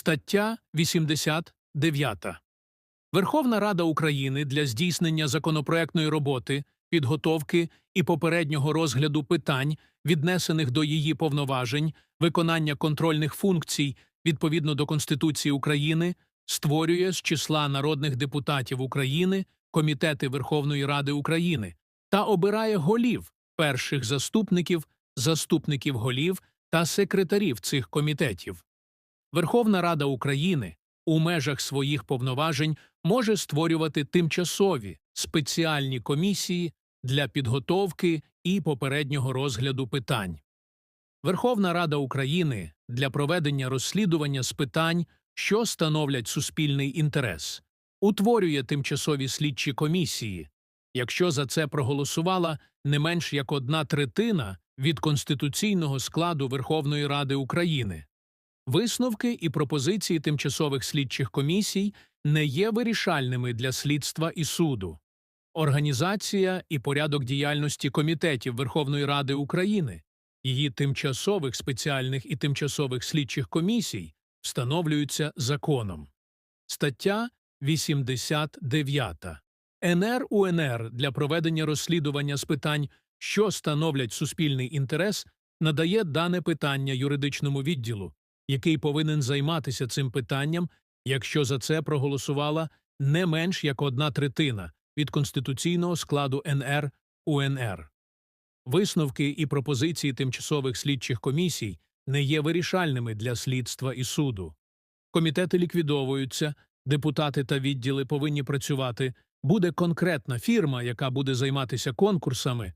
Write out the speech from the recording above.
Стаття 89. Верховна Рада України для здійснення законопроектної роботи, підготовки і попереднього розгляду питань, віднесених до її повноважень, виконання контрольних функцій відповідно до Конституції України, створює з числа народних депутатів України комітети Верховної Ради України та обирає голів, перших заступників, заступників голів та секретарів цих комітетів. Верховна Рада України у межах своїх повноважень може створювати тимчасові спеціальні комісії для підготовки і попереднього розгляду питань. Верховна Рада України для проведення розслідування з питань, що становлять суспільний інтерес, утворює тимчасові слідчі комісії, якщо за це проголосувала не менш як одна третина від конституційного складу Верховної Ради України. Висновки і пропозиції тимчасових слідчих комісій не є вирішальними для слідства і суду. Організація і порядок діяльності комітетів Верховної Ради України, її тимчасових спеціальних і тимчасових слідчих комісій встановлюються законом. Стаття 89. НР УНР для проведення розслідування з питань, що становлять суспільний інтерес, надає дане питання юридичному відділу, який повинен займатися цим питанням, якщо за це проголосувала не менш як одна третина від конституційного складу НР УНР. Висновки і пропозиції тимчасових слідчих комісій не є вирішальними для слідства і суду. Комітети ліквідовуються, депутати та відділи повинні працювати, буде конкретна фірма, яка буде займатися конкурсами,